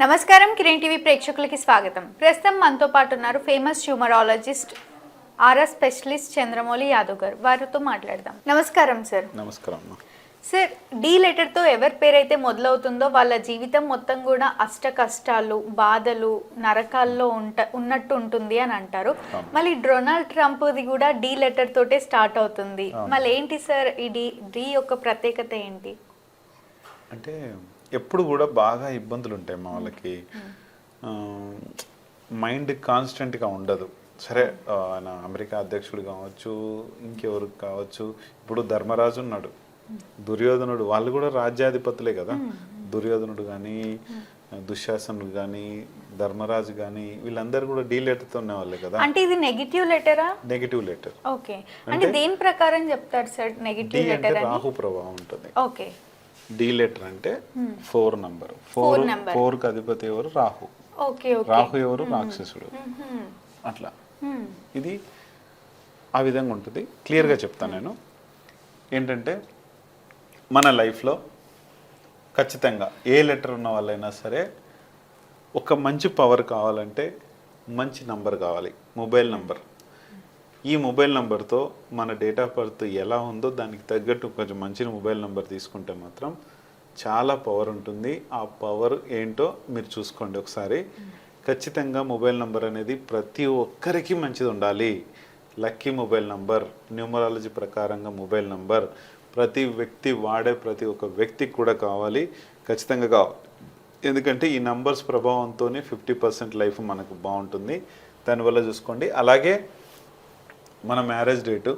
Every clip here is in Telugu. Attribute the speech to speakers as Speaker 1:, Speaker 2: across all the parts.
Speaker 1: నమస్కారం కిరణ్ టీవీ ప్రేక్షకులకి స్వాగతం. ప్రస్తుతం మనతో పాటు ఉన్నారు famous numerologist RR specialist Chandramouli Yadav garu. వారితో మాట్లాడదాం. నమస్కారం సార్
Speaker 2: నమస్కారం
Speaker 1: సార్ డి లెటర్తో ఎవరి పేరైతే మొదలవుతుందో వాళ్ళ జీవితం మొత్తం కూడా అష్ట కష్టాలు బాధలు నరకాల్లో ఉంట ఉన్నట్టు ఉంటుంది అని అంటారు. మళ్ళీ డొనాల్డ్ ట్రంప్ది కూడా డి లెటర్ తోటే స్టార్ట్ అవుతుంది. మళ్ళీ ఏంటి సార్ ఈ డి డి యొక్క ప్రత్యేకత ఏంటి?
Speaker 2: అంటే ఎప్పుడు కూడా బాగా ఇబ్బందులు ఉంటాయి మా వాళ్ళకి. ఆ, మైండ్ కాన్స్టెంట్గా ఉండదు. సరే ఆయన అమెరికా అధ్యక్షుడు కావచ్చు ఇంకెవరు కావచ్చు ఇప్పుడు ధర్మరాజు ఉన్నాడు. దుర్యోధనుడు వాళ్ళు కూడా రాజ్యాధిపతులే కదా. దుర్యోధనుడు కానీ దుశ్శాసనుడు కానీ ధర్మరాజు కానీ వీళ్ళందరూ కూడా డీ లెటర్తో ఉన్నవాళ్ళే కదా.
Speaker 1: అంటే ఇది నెగిటివ్ లెటరా?
Speaker 2: Negative letter.
Speaker 1: ఓకే. అంటే దేని ప్రకారం చెప్తారు సార్ నెగిటివ్ లెటర్
Speaker 2: రాహు ప్రభావం ఉంటుంది.
Speaker 1: ఓకే.
Speaker 2: డి లెటర్ అంటే ఫోర్ నంబర్ ఫోర్. ఫోర్కి అధిపతి ఎవరు? రాహు. రాహు ఎవరు? రాక్షసుడు.
Speaker 1: మ్మ్.
Speaker 2: అట్లా.
Speaker 1: మ్మ్.
Speaker 2: ఇది ఆ విధంగా ఉంటుంది. క్లియర్గా చెప్తాను నేను. ఏంటంటే మన లైఫ్లో ఖచ్చితంగా ఏ లెటర్ ఉన్న వాళ్ళైనా సరే ఒక మంచి పవర్ కావాలంటే మంచి నంబర్ కావాలి. మొబైల్ నంబర్ ఈ మొబైల్ నెంబర్తో మన డేట్ ఆఫ్ బర్త్ ఎలా ఉందో దానికి తగ్గట్టు కొంచెం మంచి మొబైల్ నెంబర్ తీసుకుంటే మాత్రం చాలా పవర్ ఉంటుంది. ఆ పవర్ ఏంటో మీరు చూసుకోండి ఒకసారి. ఖచ్చితంగా మొబైల్ నెంబర్ అనేది ప్రతి ఒక్కరికి మంచిది ఉండాలి. లక్కీ మొబైల్ నంబర్ న్యూమరాలజీ ప్రకారంగా మొబైల్ నంబర్ ప్రతి వ్యక్తి వాడే ప్రతి ఒక్క వ్యక్తికి కూడా కావాలి. ఖచ్చితంగా కావాలి. ఎందుకంటే ఈ నంబర్స్ ప్రభావంతోనే ఫిఫ్టీ పర్సెంట్ లైఫ్ మనకు బాగుంటుంది. దానివల్ల చూసుకోండి. అలాగే మన marriage date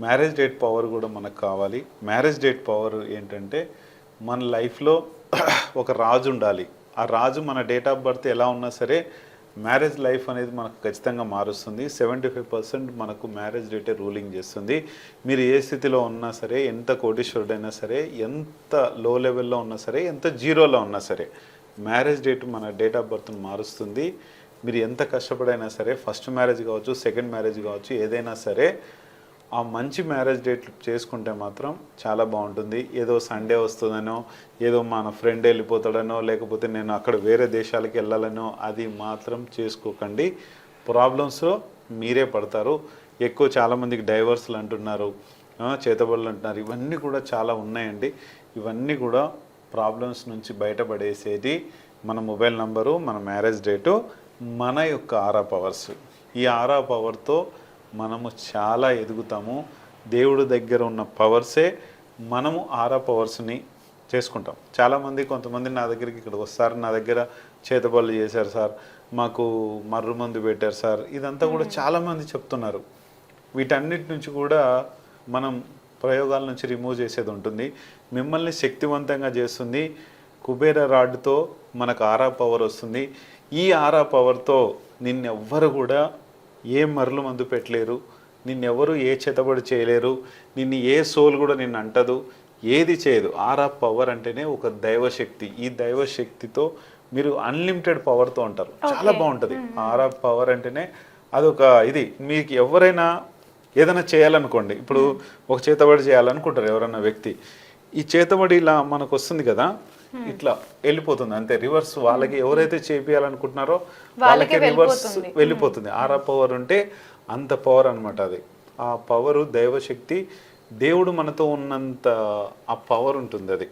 Speaker 2: marriage date power కూడా మనకు కావాలి. మ్యారేజ్ డేట్ పవర్ ఏంటంటే మన లైఫ్లో ఒక రాజు ఉండాలి. ఆ రాజు మన డేట్ ఆఫ్ బర్త్ ఎలా ఉన్నా సరే మ్యారేజ్ లైఫ్ అనేది మనకు ఖచ్చితంగా మారుస్తుంది. సెవెంటీ ఫైవ్ పర్సెంట్ మనకు మ్యారేజ్ డేటే రూలింగ్ చేస్తుంది. మీరు ఏ స్థితిలో ఉన్నా సరే ఎంత కోటీశ్వరుడైనా సరే ఎంత లో లెవెల్లో ఉన్నా సరే ఎంత జీరోలో ఉన్నా సరే మ్యారేజ్ డేట్ మన డేట్ ఆఫ్ బర్త్ను మారుస్తుంది. మీరు ఎంత కష్టపడైనా సరే ఫస్ట్ మ్యారేజ్ కావచ్చు సెకండ్ మ్యారేజ్ కావచ్చు ఏదైనా సరే ఆ మంచి మ్యారేజ్ డేట్ చేసుకుంటే మాత్రం చాలా బాగుంటుంది. ఏదో సండే వస్తుందనో ఏదో మన ఫ్రెండ్ వెళ్ళిపోతాడనో లేకపోతే నేను అక్కడ వేరే దేశాలకు వెళ్ళాలనో అది మాత్రం చేసుకోకండి. ప్రాబ్లమ్స్లో మీరే పడతారు. ఎక్కువ చాలామందికి డైవర్స్లు అంటున్నారు చేతబడులు అంటున్నారు. ఇవన్నీ కూడా చాలా ఉన్నాయండి. ఇవన్నీ కూడా ప్రాబ్లమ్స్ నుంచి బయటపడేసేది మన మొబైల్ నంబరు మన మ్యారేజ్ డేటు మన యొక్క ఆరా పవర్స్. ఈ ఆరా పవర్తో మనము చాలా ఎదుగుతాము. దేవుడి దగ్గర ఉన్న పవర్సే మనము ఆరా పవర్స్ని చేసుకుంటాం. చాలామంది కొంతమంది నా దగ్గరికి ఇక్కడ వస్తారు. నా దగ్గర చేతబడులు చేశారు సార్. మాకు మర్రు మందు పెట్టారు సార్. ఇదంతా కూడా చాలామంది చెప్తున్నారు. వీటన్నిటి నుంచి కూడా మనం ప్రయోగాల నుంచి రిమూవ్ చేసేది ఉంటుంది. మిమ్మల్ని శక్తివంతంగా చేస్తుంది. కుబేర రాడ్తో మనకు ఆరా పవర్ వస్తుంది. ఈ ఆరా పవర్తో నిన్నెవ్వరు కూడా ఏ మరలు మందు పెట్టలేరు నిన్నెవరు ఏ చేతబడి చేయలేరు నిన్ను ఏ సోల్ కూడా నిన్ను అంటదు ఏది చేయదు. ఆరా పవర్ అంటేనే ఒక దైవశక్తి. ఈ దైవశక్తితో మీరు అన్లిమిటెడ్ పవర్తో ఉంటారు. చాలా బాగుంటుంది. ఆరా పవర్ అంటేనే అదొక ఇది. మీకు ఎవరైనా ఏదైనా చేయాలనుకోండి ఇప్పుడు ఒక చేతబడి చేయాలనుకుంటారు ఎవరన్నా వ్యక్తి. ఈ చేతబడి ఇలా మనకు వస్తుంది కదా ఇట్లా వెళ్ళిపోతుంది. అంతే రివర్స్ వాళ్ళకి ఎవరైతే చేపియాలనుకుంటున్నారో వాళ్ళకి రివర్స్ వెళ్ళిపోతుంది. ఆరా పవర్ ఉంటే అంత పవర్ అన్నమాట అది. ఆ పవర్ దైవశక్తి దేవుడు మనతో ఉన్నంత ఆ పవర్ ఉంటుంది అది.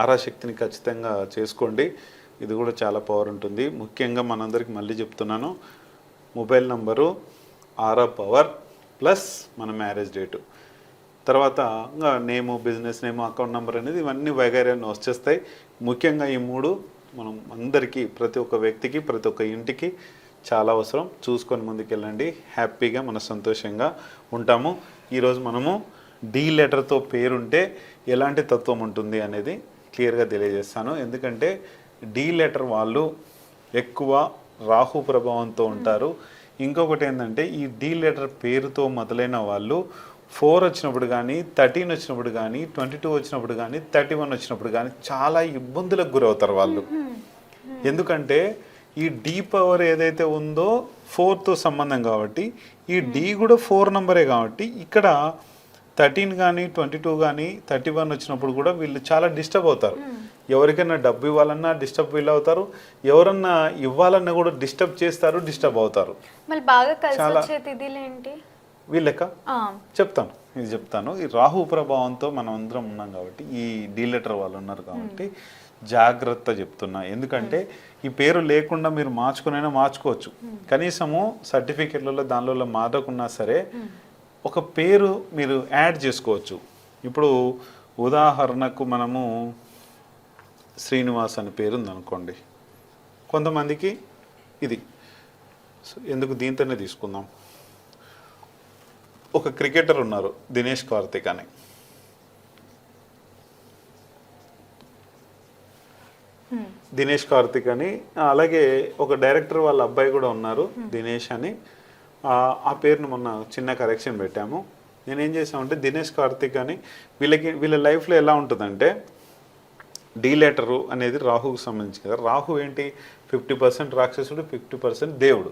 Speaker 2: ఆరా శక్తిని ఖచ్చితంగా చేసుకోండి. ఇది కూడా చాలా పవర్ ఉంటుంది. ముఖ్యంగా మనందరికి మళ్ళీ చెప్తున్నాను mobile number aura power plus మన మ్యారేజ్ డేటు తర్వాత ఇంకా name business name account number అనేది ఇవన్నీ వగైరా వచ్చేస్తాయి. ముఖ్యంగా ఈ మూడు మనం అందరికీ ప్రతి ఒక్క వ్యక్తికి ప్రతి ఒక్క ఇంటికి చాలా అవసరం. చూసుకొని ముందుకెళ్ళండి. హ్యాపీగా మన సంతోషంగా ఉంటాము. ఈరోజు మనము డి లెటర్తో పేరుంటే ఎలాంటి తత్వం ఉంటుంది అనేది క్లియర్గా తెలియజేస్తాను. ఎందుకంటే డి లెటర్ వాళ్ళు ఎక్కువ రాహు ప్రభావంతో ఉంటారు. ఇంకొకటి ఏంటంటే ఈ డి లెటర్ పేరుతో మొదలైన వాళ్ళు ఫోర్ వచ్చినప్పుడు కానీ థర్టీన్ వచ్చినప్పుడు కానీ ట్వంటీ టూ వచ్చినప్పుడు కానీ థర్టీ వన్ వచ్చినప్పుడు కానీ చాలా ఇబ్బందులకు గురవుతారు వాళ్ళు. ఎందుకంటే ఈ డి పవర్ ఏదైతే ఉందో ఫోర్తో సంబంధం కాబట్టి ఈ డి కూడా ఫోర్ నంబరే కాబట్టి ఇక్కడ థర్టీన్ కానీ ట్వంటీ టూ కానీ థర్టీ వన్ వచ్చినప్పుడు కూడా వీళ్ళు చాలా డిస్టర్బ్ అవుతారు. ఎవరికైనా డబ్బు ఇవ్వాలన్నా డిస్టర్బ్ ఫీల్ అవుతారు. ఎవరన్నా ఇవ్వాలన్నా కూడా డిస్టర్బ్ చేస్తారు డిస్టర్బ్ అవుతారు.
Speaker 1: మళ్ళీ బాగా కలిసి
Speaker 2: చాలా-
Speaker 1: ఏంటి
Speaker 2: వీళ్ళెక్క చెప్తాను ఇది చెప్తాను. ఈ రాహు ప్రభావంతో మనం అందరం ఉన్నాం కాబట్టి ఈ డీలెటర్ వాళ్ళు ఉన్నారు కాబట్టి జాగ్రత్త చెప్తున్నా. ఎందుకంటే ఈ పేరు లేకుండా మీరు మార్చుకునైనా మార్చుకోవచ్చు. కనీసము సర్టిఫికెట్లలో దానిలో మారకున్నా సరే ఒక పేరు మీరు యాడ్ చేసుకోవచ్చు. ఇప్పుడు ఉదాహరణకు మనము శ్రీనివాస్ అనే పేరు ఉందనుకోండి. కొంతమందికి ఇది. ఎందుకు దీంతోనే తీసుకుందాం? ఒక క్రికెటర్ ఉన్నారు దినేష్ కార్తిక్ అని. దినేష్ కార్తిక్ అని అలాగే ఒక డైరెక్టర్ వాళ్ళ అబ్బాయి కూడా ఉన్నారు దినేష్ అని. ఆ, ఆ పేరును మొన్న చిన్న కరెక్షన్ పెట్టాము. నేనేం చేసామంటే దినేష్ కార్తిక్ అని వీళ్ళకి వీళ్ళ లైఫ్లో ఎలా ఉంటుందంటే డీలేటరు అనేది రాహుకు సంబంధించి కదా. రాహు ఏంటి? ఫిఫ్టీ పర్సెంట్ రాక్షసుడు ఫిఫ్టీ పర్సెంట్ దేవుడు.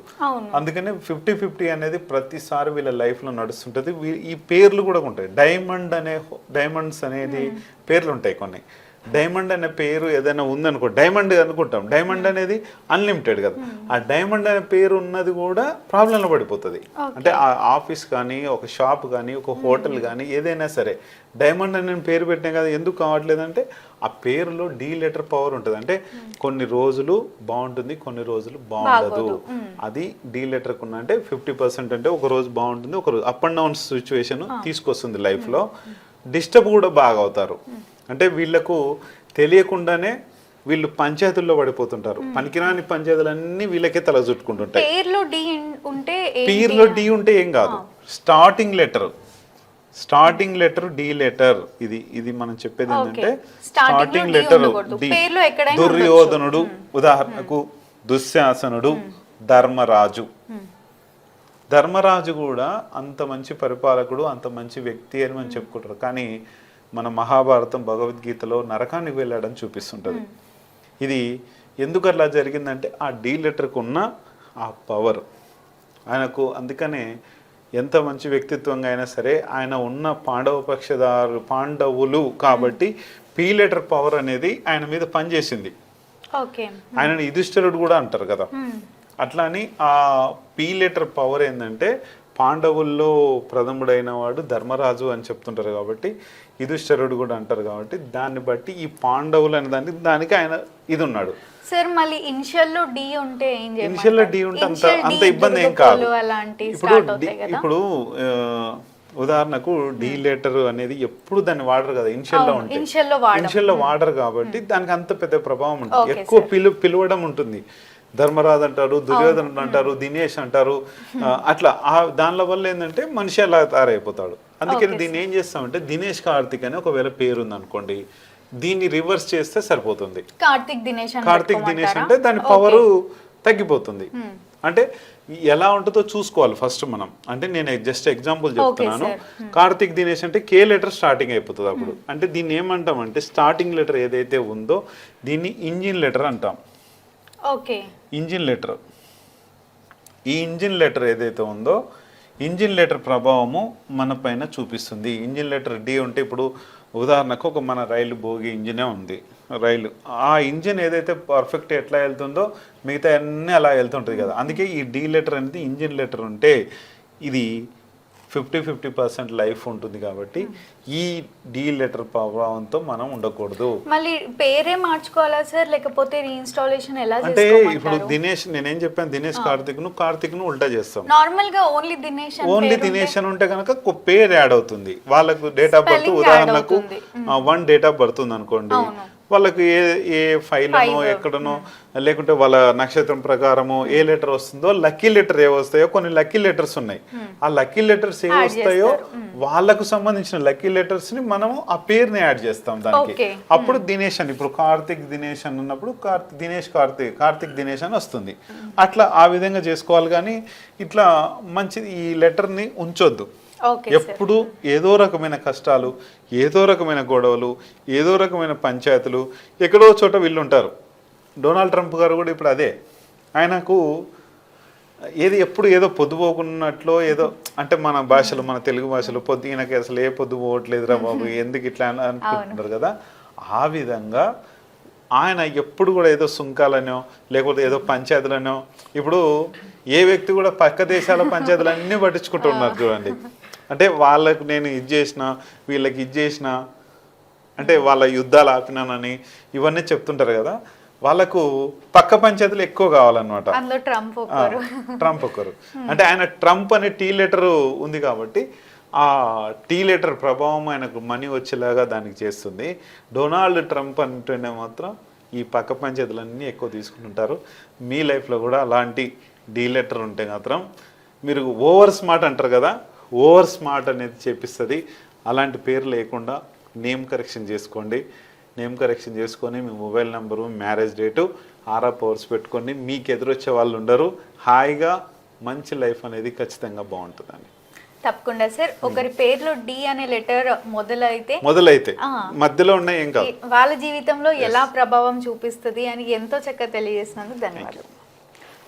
Speaker 2: అందుకనే ఫిఫ్టీ ఫిఫ్టీ అనేది ప్రతిసారి వీళ్ళ లైఫ్లో నడుస్తుంటుంది. ఈ పేర్లు కూడా ఉంటాయి. డైమండ్ అనే డైమండ్స్ అనేది పేర్లు ఉంటాయి కొన్ని. డైమండ్ అనే పేరు ఏదైనా ఉందనుకో డైమండ్ అనుకుంటాం. డైమండ్ అనేది అన్లిమిటెడ్ కదా. ఆ డైమండ్ అనే పేరు ఉన్నది కూడా ప్రాబ్లంలో పడిపోతుంది. అంటే ఆ ఆఫీస్ కానీ ఒక షాప్ కానీ ఒక హోటల్ కానీ ఏదైనా సరే డైమండ్ అని నేను పేరు పెట్టినా కదా ఎందుకు కావట్లేదంటే ఆ పేరులో డీ లెటర్ పవర్ ఉంటుంది. అంటే కొన్ని రోజులు బాగుంటుంది కొన్ని రోజులు బాగుండదు. అది డీ లెటర్ ఉన్న అంటే ఫిఫ్టీ పర్సెంట్ అంటే ఒక రోజు బాగుంటుంది ఒక రోజు అప్ అండ్ డౌన్ సిచ్యువేషన్ తీసుకొస్తుంది లైఫ్లో డిస్టర్బ్ కూడా బాగా అవుతారు. అంటే వీళ్ళకు తెలియకుండానే వీళ్ళు పంచాయతీల్లో పడిపోతుంటారు. పనికిరాని పంచాయతీలన్నీ వీళ్ళకే తల చుట్టుకుంటుంటాయి.
Speaker 1: పేర్లో డి ఉంటే
Speaker 2: ఏం కాదు. Starting letter. Starting letter D letter. ఇది ఇది మనం చెప్పేది. ఏంటంటే స్టార్టింగ్ లెటర్. డి. దుర్యోధనుడు ఉదాహరణకు దుశ్శాసనుడు ధర్మరాజు. ధర్మరాజు కూడా అంత మంచి పరిపాలకుడు అంత మంచి వ్యక్తి అని మనం చెప్పుకుంటారు. కానీ మన మహాభారతం భగవద్గీతలో నరకానికి వెళ్ళాడని చూపిస్తుంటది. ఇది ఎందుకు అట్లా జరిగిందంటే ఆ డీ లెటర్కు ఉన్న ఆ పవర్. ఆయనకు అందుకనే ఎంత మంచి వ్యక్తిత్వంగా అయినా సరే ఆయన ఉన్న పాండవ పక్షదారు పాండవులు కాబట్టి పీ లెటర్ పవర్ అనేది ఆయన మీద పనిచేసింది.
Speaker 1: ఓకే.
Speaker 2: ఆయనని యుధిష్ఠిరుడు కూడా అంటారు కదా. అట్లా అని ఆ పీ లెటర్ పవర్ ఏంటంటే పాండవుల్లో ప్రథముడైన వాడు ధర్మరాజు అని చెప్తుంటారు కాబట్టి యుధిష్ఠిరుడు కూడా అంటారు కాబట్టి దాన్ని బట్టి ఈ పాండవులు అనే దానికి దానికి ఆయన ఇది ఉన్నాడు
Speaker 1: సార్ మళ్ళీ ఇనిషియల్లో డి ఉంటే ఏం చేయమంటారు?
Speaker 2: ఇనిషియల్ డి ఉంటే అంత అంత ఇబ్బంది ఏం కాదు. ఇప్పుడు ఇప్పుడు ఉదాహరణకు డీ లెటర్ అనేది ఎప్పుడు దాన్ని వాడరు కదా ఇనిషియల్లో
Speaker 1: అవును,
Speaker 2: ఉంటాయి
Speaker 1: initial లో వాడం.
Speaker 2: ఇనిషియల్లో వాడరు కాబట్టి దానికి అంత పెద్ద ప్రభావం ఉంటుంది. ఎక్కువ పిలు పిలవడం ఉంటుంది. ధర్మరాజు అంటారు దుర్యోధనుడు అంటారు దినేష్ అంటారు. అట్లా ఆ దానిలో వల్ల ఏంటంటే మనిషి అలా తయారైపోతాడు. అందుకని దీన్ని ఏం చేస్తామంటే దినేష్ కార్తిక్ అని ఒకవేళ పేరు ఉంది అనుకోండి దీన్ని రివర్స్ చేస్తే సరిపోతుంది.
Speaker 1: కార్తిక్ దినేష్
Speaker 2: కార్తిక్ దినేష్? అంటే దాని. పవరు తగ్గిపోతుంది. అంటే ఎలా ఉంటుందో చూసుకోవాలి ఫస్ట్ మనం. అంటే నేను జస్ట్ ఎగ్జాంపుల్ చెప్తున్నాను. కార్తిక్ దినేష్ అంటే కే లెటర్ స్టార్టింగ్ అయిపోతుంది అప్పుడు. అంటే దీన్ని ఏమంటాం అంటే స్టార్టింగ్ లెటర్ ఏదైతే ఉందో దీన్ని ఇంజిన్ లెటర్ అంటాం.
Speaker 1: ఓకే.
Speaker 2: Engine letter. ఈ ఇంజిన్ లెటర్ ఏదైతే ఉందో ఇంజిన్ లెటర్ ప్రభావము మన పైన చూపిస్తుంది. ఇంజిన్ లెటర్ డి ఉంటే ఇప్పుడు ఉదాహరణకు ఒక మన రైలు భోగి ఇంజినే ఉంది. రైలు. ఆ ఇంజిన్ ఏదైతే పర్ఫెక్ట్ ఎట్లా వెళ్తుందో మిగతా అన్నీ అలా వెళ్తుంటుంది కదా. అందుకే ఈ డి లెటర్ అనేది ఇంజిన్ లెటర్ ఉంటే ఇది ఫిఫ్టీ ఫిఫ్టీ పర్సెంట్ లైఫ్ ఉంటుంది కాబట్టి ఈ డి లెటర్ ప్రభావంతో మనం ఉండకూడదు.
Speaker 1: మళ్ళీ పేరే మార్చుకోవాలా సార్? లేకపోతే రీఇన్స్టాలేషన్ ఎలా
Speaker 2: అంటే ఇప్పుడు దినేష్ నేనేం చెప్పాను? దినేష్ కార్తిక్ను కార్తిక్ను ఉల్టా చేస్తాం.
Speaker 1: నార్మల్గా ఓన్లీ దినేష్
Speaker 2: ఓన్లీ దినేష్ అని ఉంటే కనుక పేరు యాడ్ అవుతుంది. వాళ్ళకు డేట్ ఆఫ్ బర్త్ ఉదాహరణకు. వన్ డేట్ ఆఫ్ బర్త్ ఉంది అనుకోండి. వాళ్ళకు ఏ ఏ ఫైల్. అనో
Speaker 1: Five.
Speaker 2: ఎక్కడనో లేకుంటే వాళ్ళ నక్షత్రం ప్రకారము ఏ లెటర్ వస్తుందో లక్కీ లెటర్ ఏ వస్తాయో కొన్ని లక్కీ లెటర్స్ ఉన్నాయి. ఆ లక్కీ లెటర్స్ ఏ వస్తాయో వాళ్ళకు సంబంధించిన లక్కీ లెటర్స్ని మనము ఆ పేరుని యాడ్ చేస్తాం దానికి. అప్పుడు దినేష్ అని ఇప్పుడు కార్తిక్ దినేష్ అని ఉన్నప్పుడు కార్తిక్ దినేష్ కార్తిక్ కార్తిక్ దినేష్ అని వస్తుంది. అట్లా ఆ విధంగా చేసుకోవాలి కానీ ఇట్లా మంచిది ఈ లెటర్ని ఉంచొద్దు. ఎప్పుడు ఏదో రకమైన కష్టాలు ఏదో రకమైన గొడవలు ఏదో రకమైన పంచాయతీలు ఎక్కడో చోట వీళ్ళు ఉంటారు డొనాల్డ్ ట్రంప్ గారు కూడా ఇప్పుడు అదే. ఆయనకు ఏది ఎప్పుడు ఏదో పొద్దుపోకున్నట్లో ఏదో అంటే మన భాషలో మన తెలుగు భాషలో పొద్దు ఈయనకి అసలు ఏ పొద్దు పోవట్లేదురా బాబు ఎందుకు ఇట్లా అని అనుకుంటున్నారు కదా? ఆ విధంగా ఆయన ఎప్పుడు కూడా ఏదో సుంకాలనో లేకపోతే ఏదో పంచాయతీలనో ఇప్పుడు ఏ వ్యక్తి కూడా పక్క దేశాల పంచాయతీలు అన్నీ పట్టించుకుంటూ ఉన్నారు చూడండి. అంటే వాళ్ళకు నేను ఇది చేసిన వీళ్ళకి ఇది చేసిన అంటే వాళ్ళ యుద్ధాలు ఆపినానని ఇవన్నీ చెప్తుంటారు కదా. వాళ్ళకు పక్క పంచాయతీలు ఎక్కువ కావాలన్నమాట.
Speaker 1: ట్రంప్
Speaker 2: ఒకరు అంటే ఆయన ట్రంప్ అనే టీ లెటర్ ఉంది కాబట్టి ఆ టీ లెటర్ ప్రభావం ఆయనకు మనీ వచ్చేలాగా దానికి చేస్తుంది. డొనాల్డ్ ట్రంప్ అంటేనే మాత్రం ఈ పక్క పంచాయతీలన్నీ ఎక్కువ తీసుకుంటుంటారు. మీ లైఫ్లో కూడా అలాంటి డీ లెటర్ ఉంటే మాత్రం మీరు ఓవర్ స్మార్ట్ అంటారు కదా. ఓవర్ స్మార్ట్ అనేది చేపిస్తుంది. అలాంటి పేరు లేకుండా నేమ్ కరెక్షన్ చేసుకోండి. నేమ్ కరెక్షన్ చేసుకొని మీ mobile number marriage date aura powers పెట్టుకొని మీకు ఎదురొచ్చే వాళ్ళు ఉండరు. హాయిగా మంచి లైఫ్ అనేది ఖచ్చితంగా బాగుంటుందండి.
Speaker 1: తప్పకుండా సార్. ఒకరి పేరులో డి అనే లెటర్ మొదలైతే
Speaker 2: మొదలైతే. మధ్యలో ఉన్నాయి ఏం కాదు.
Speaker 1: ఈ- వాళ్ళ జీవితంలో ఎలా ప్రభావం చూపిస్తుంది అని ఎంతో చక్కగా తెలియజేసినందుకు ధన్యవాదాలు.